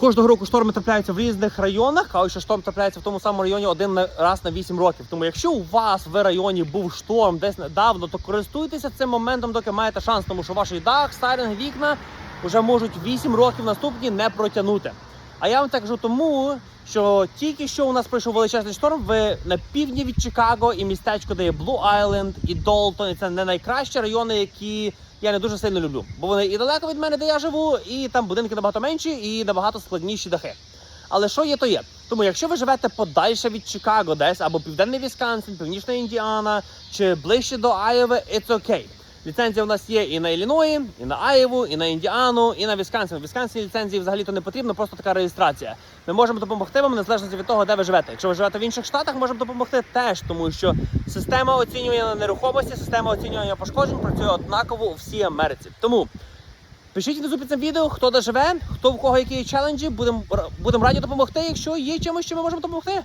Кожного року шторми трапляються в різних районах, а ось що шторм трапляється в тому самому районі один на- раз на 8 років. Тому якщо у вас в районі був шторм десь недавно, то користуйтеся цим моментом, доки маєте шанс, тому що ваш дах, стайлінг, вікна вже можуть 8 років наступні не протягнути. А я вам так кажу тому, що тільки що у нас пройшов величезний шторм в на півдні від Чикаго і містечко, де є Блу Айленд і Долтон. І це не найкращі райони, які я не дуже сильно люблю. Бо вони і далеко від мене, де я живу, і там будинки набагато менші і набагато складніші дахи. Але що є, то є. Тому якщо ви живете подальше від Чикаго, десь або південний Вісконсин, північна Індіана, чи ближче до Айови, it's okay. Ліцензія у нас є і на Ілліної, і на Айову, і на Індіану, і на Вісконсин. В Вісконсині ліцензії взагалі то не потрібно, просто така реєстрація. Ми можемо допомогти вам незалежно від того, де ви живете. Якщо ви живете в інших штатах, можемо допомогти теж, тому що система оцінювання нерухомості, система оцінювання пошкоджень працює однаково у всій Америці. Тому пишіть внизу під цим відео, хто де живе, хто в кого які челенджі. Будемо будем раді допомогти, якщо є чимось, що ми можемо допомогти.